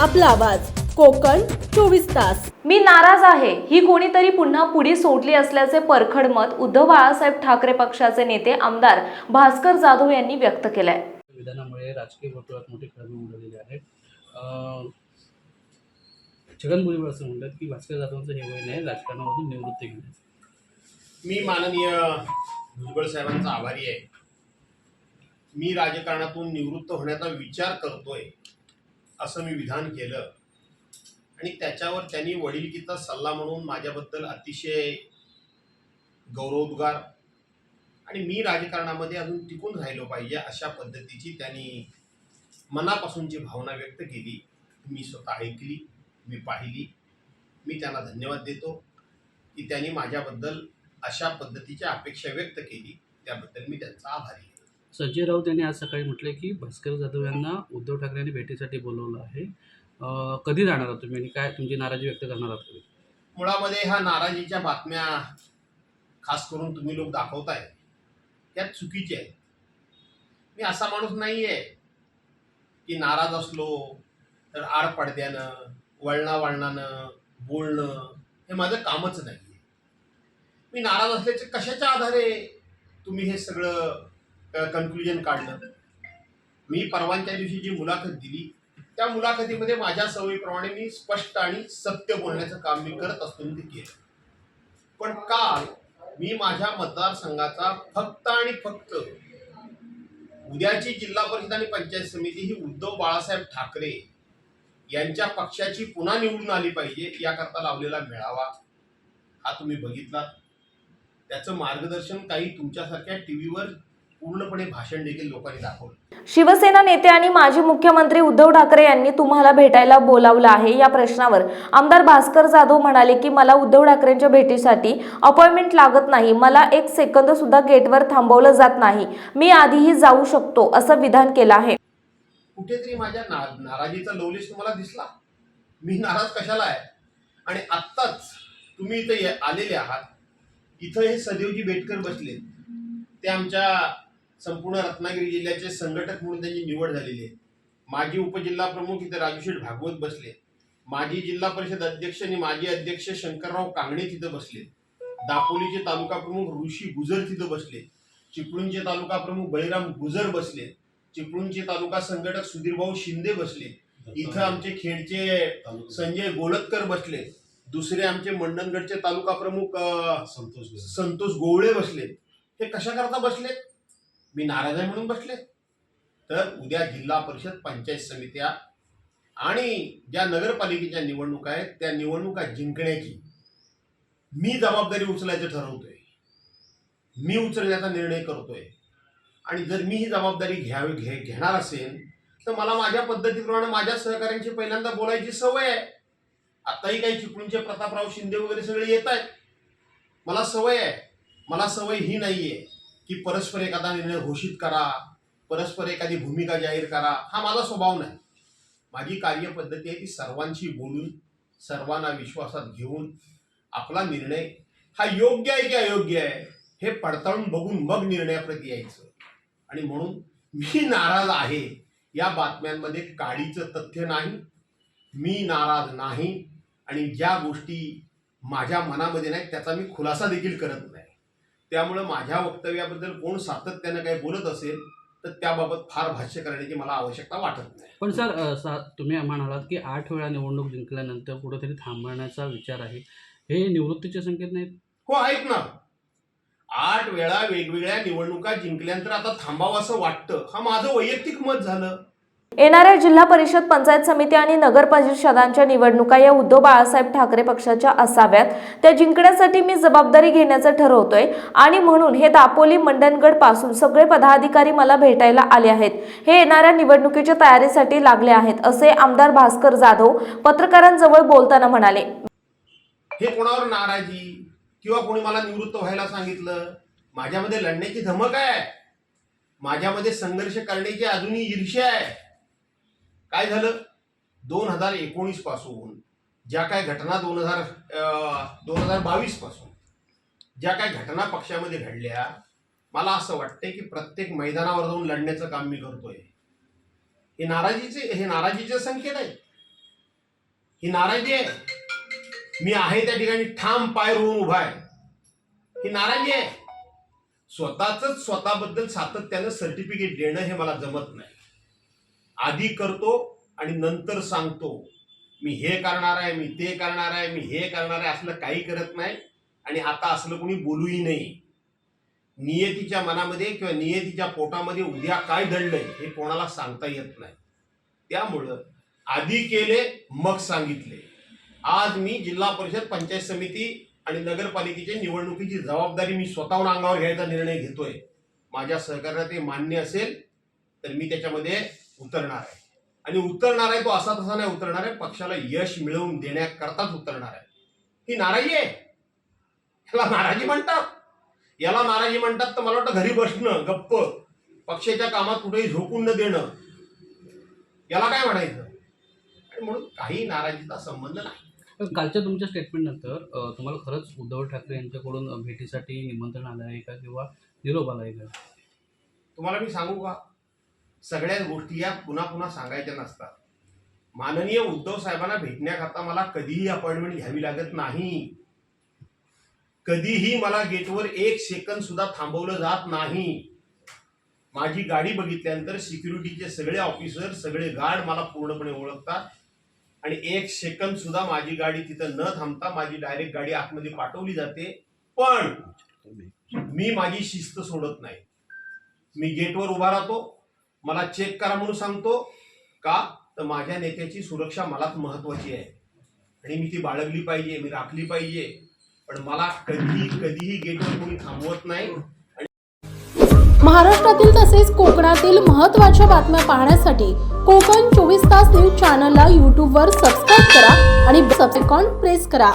आपला आवाज. कोकण चोवीस तास. मी नाराज आहे. ही कोणीतरी पुन्हा पुढी सोडली असल्याचे परखड मत उद्धव बाळासाहेब ठाकरे पक्षाचे नेते आमदार भास्कर जाधव यांनी व्यक्त केलंय. विधानामुळे राजकीय वर्तुळात मोठी खळबळ उडालेली आहे. अं, छगन भुजबळ असं म्हणतात की भास्कर जाधवांचं हे वय नाही राजकारणामधून निवृत्ती घेण्याचं. मी माननीय भुजबळ साहेबांचा आभारी आहे. मी राजकारणातून निवृत्त होण्याचा विचार करतोय. असं मी विधान केलं. आणि त्याच्यावर त्यांनी वडिलकीचा सल्ला म्हणून माझ्याबद्दल अतिशय गौरवोद्गार आणि मी राजकारणामध्ये अजून टिकून राहिलो पाहिजे अशा पद्धतीची त्यांनी मनापासूनची भावना व्यक्त केली. मी स्वतः ऐकली मी पाहिली. मी त्यांना धन्यवाद देतो की त्यांनी माझ्याबद्दल अशा पद्धतीची अपेक्षा व्यक्त केली. त्याबद्दल मी त्यांचा आभारी आहे. संजय राऊत यांनी आज सकाळी म्हटलं की भास्कर जाधव यांना उद्धव ठाकरे यांनी भेटीसाठी बोलवलं आहे. कधी जाणार आहात तुम्ही? आणि काय तुमची नाराजी व्यक्त करणार आहात तुम्ही मुळामध्ये ह्या नाराजीच्या बातम्या खास करून तुम्ही लोक दाखवताय. त्या चुकीच्या आहेत. मी असा माणूस नाही आहे की नाराज असलो तर आड पडद्यानं वळणा वळणानं बोलणं हे माझं कामच नाही आहे मी नाराज असल्याचे कशाच्या आधारे तुम्ही हे सगळं कन्क्लुजन काढलं. मी परवानच्या दिवशी जी मुलाखत दिली त्या मुलाखतीमध्ये माझ्या सवयीप्रमाणे मी स्पष्ट आणि सत्य बोलण्याचं काम मी करत असतो मी ते केलं. पण काल मी माझ्या मतदारसंघाचा फक्त आणि फक्त उद्याची जिल्हा परिषद आणि पंचायत समिती ही उद्धव बाळासाहेब ठाकरे यांच्या पक्षाची पुन्हा निवडून आली पाहिजे याकरता लावलेला मेळावा हा तुम्ही बघितला त्याचं मार्गदर्शन काही तुमच्यासारख्या टी व्हीवर पूर्णपणे भाषण देखील लोकांनी दाखवलं. शिवसेना नेते आणि माजी मुख्यमंत्री उद्धव ठाकरे यांनी तुम्हाला भेटायला बोलावलं आहे या प्रश्नावर. आमदार भास्कर जाधव म्हणाले की मला उद्धव ठाकरेंच्या भेटीसाठी अपॉइंटमेंट लागत नाही. मला एक सेकंद सुद्धा गेटवर थांबवलं जात नाही. मी आधीही जाऊ शकतो असं विधान केलं आहे. कुठेतरी माझ्या ना नाराजीचा लवलेश तुम्हाला दिसला. मी नाराज कशाला आहे? आणि आत्ताच तुम्ही इथं आलेले आहात. इथं हे सदैवजी बेटकर बसले. ते आमच्या संपूर्ण रत्नागिरी जिल्ह्याचे संघटक म्हणून त्यांची निवड झालेली आहे. माजी उपजिल्हा प्रमुख इथे राजूशेठ भागवत बसले. माजी जिल्हा परिषद अध्यक्ष आणि माजी अध्यक्ष शंकरराव कांगणे तिथं बसले. दापोलीचे तालुका प्रमुख ऋषी गुजर तिथं बसले. चिपळूणचे तालुका प्रमुख बळीराम गुजर बसले. चिपळूणचे तालुका संघटक सुधीरभाऊ शिंदे बसले. इथं आमचे खेडचे संजय गोलतकर बसले. दुसरे आमचे मंडणगडचे तालुका प्रमुख अ, संतोष गोवळे बसले. हे कशा करता बसले मी नाराज आहे म्हणून बसले. तर उद्या जिल्हा परिषद पंचायत समित्या आणि ज्या नगरपालिकेच्या निवडणुका आहेत त्या निवडणुका जिंकण्याची मी जबाबदारी उचलायचं ठरवतोय. मी उचलण्याचा निर्णय करतोय. आणि जर मी ही जबाबदारी घ्यावी घे घेणार असेल तर मला माझ्या पद्धतीप्रमाणे माझ्या सहकाऱ्यांशी पहिल्यांदा बोलायची सवय आहे. आताही काही चिपळूणचे प्रतापराव शिंदे वगैरे सगळे येत आहेत. मला सवय आहे. मला सवय ही नाही आहे की परस्पर एखादा निर्णय घोषित करा परस्पर एखादी भूमिका जाहीर करा हा माझा स्वभाव नाही. माझी कार्यपद्धती आहे ती सर्वांशी बोलून सर्वांना विश्वासात घेऊन आपला निर्णय हा योग्य आहे की अयोग्य आहे हे पडताळून बघून मग निर्णयाप्रती यायचं. आणि म्हणून मी नाराज आहे या बातम्यांमध्ये काडीचं तथ्य नाही मी नाराज नाही आणि ज्या गोष्टी माझ्या मनामध्ये नाहीत त्याचा मी खुलासा देखील करत नाही. त्यामुळं माझ्या वक्तव्याबद्दल कोण सातत्यानं काही बोलत असेल तर त्याबाबत फार भाष्य करण्याची मला आवश्यकता वाटत नाही. पण सर सा- तुम्ही म्हणालात की आठ वेळा निवडणूक जिंकल्यानंतर कुठेतरी थांबवण्याचा विचार आहे. हे निवृत्तीचे संकेत नाहीत? हो ऐक ना. आठ वेळा वेगवेगळ्या निवडणुका जिंकल्यानंतर आता थांबावं असं वाटतं. हा माझं वैयक्तिक मत झालं. येणाऱ्या जिल्हा परिषद पंचायत समिती आणि नगर परिषदांच्या निवडणुका या उद्धव बाळासाहेब ठाकरे पक्षाच्या असाव्यात. त्या जिंकण्यासाठी मी जबाबदारी घेण्याचं ठरवतोय आणि म्हणून हे दापोली मंडणगडपासून सगळे पदाधिकारी मला भेटायला आले आहेत. हे येणाऱ्या निवडणुकीच्या तयारीसाठी लागले आहेत असे आमदार भास्कर जाधव पत्रकारांजवळ बोलताना म्हणाले. हे कोणावर नाराजी किंवा कोणी मला निवृत्त व्हायला सांगितलं? माझ्यामध्ये लढण्याची धमक आहे. माझ्यामध्ये संघर्ष करण्याची अजूनही ईर्ष्या आहे. काय झालं? दोन हजार एकोणीसपासून ज्या काय घटना दोन हजार दोन हजार बावीसपासून ज्या काय घटना पक्षामध्ये घडल्या मला असं वाटतंय की प्रत्येक मैदानावर जाऊन लढण्याचं काम मी करतोय. हे नाराजीचे हे नाराजीचे संकेत आहे ही नाराजी आहे. मी आहे त्या ठिकाणी ठाम पाय रोवून उभा आहे. ही नाराजी आहे. स्वतःच स्वतःबद्दल सातत्यानं सर्टिफिकेट देणं हे मला जमत नाही. आधी करतो आणि नंतर सांगतो. मी हे करणार आहे मी ते करणार आहे मी हे करणार आहे असलं काही करत नाही आणि आता असलं कोणी बोलूही नाही. नियतीच्या मनामध्ये किंवा नियतीच्या पोटामध्ये उद्या काय दडलंय हे कोणाला सांगता येत नाही. त्यामुळं आधी केले मग सांगितले. आज मी जिल्हा परिषद पंचायत समिती आणि नगरपालिकेच्या निवडणुकीची जबाबदारी मी स्वतःहून अंगावर घ्यायचा निर्णय घेतोय. माझ्या सहकार्यात ते मान्य असेल तर मी त्याच्यामध्ये उतरणार आहे. आणि उतरणार आहे तो असा तसा नाही उतरणार आहे. पक्षाला यश मिळवून देण्याकरताच उतरणार आहे. ही नाराजी आहे. याला नाराजी म्हणतात. याला नाराजी म्हणतात तर मला वाटतं घरी बसणं गप्प पक्षाच्या कामात कुठेही झोकून न देणं याला काय म्हणायचं? आणि म्हणून काही नाराजीचा संबंध नाही. कालच्या तुमच्या स्टेटमेंट नंतर अ, तुम्हाला खरंच उद्धव ठाकरे यांच्याकडून भेटीसाठी निमंत्रण आलं आहे का किंवा निरोप आला आहे का? तुम्हाला मी सांगू का? सगळ्याच गोष्टी या पुन्हा पुन्हा सांगायच्या नसतात. माननीय उद्धव साहेबांना भेटण्याकरता मला कधीही अपॉइंटमेंट घ्यावी लागत नाही. कधीही मला गेटवर एक सेकंद सुद्धा थांबवलं जात नाही. माझी गाडी बघितल्यानंतर सिक्युरिटीचे सगळे ऑफिसर सगळे गार्ड मला पूर्णपणे ओळखतात. आणि एक सेकंद सुद्धा माझी गाडी तिथं न थांबता माझी डायरेक्ट गाडी आतमध्ये पाठवली जाते. पण मी माझी शिस्त सोडत नाही. मी गेटवर उभा राहतो. मला चेक करा म्हणून सांगतो. का? तर माझ्या नेत्याची सुरक्षा मलाच महत्वाची आहे. आणि मी ती बाळगली पाहिजे मी राखली पाहिजे. पण मला कधीही कधीही गेटवर कोणी थांबवत नाही. महाराष्ट्रातील तसेच कोकणातील महत्त्वाच्या बातम्या पाहण्यासाठी कोकण चोवीस तास न्यूज चॅनलला यूट्यूबवर सबस्क्राईब करा आणि सबसेकॉन प्रेस करा.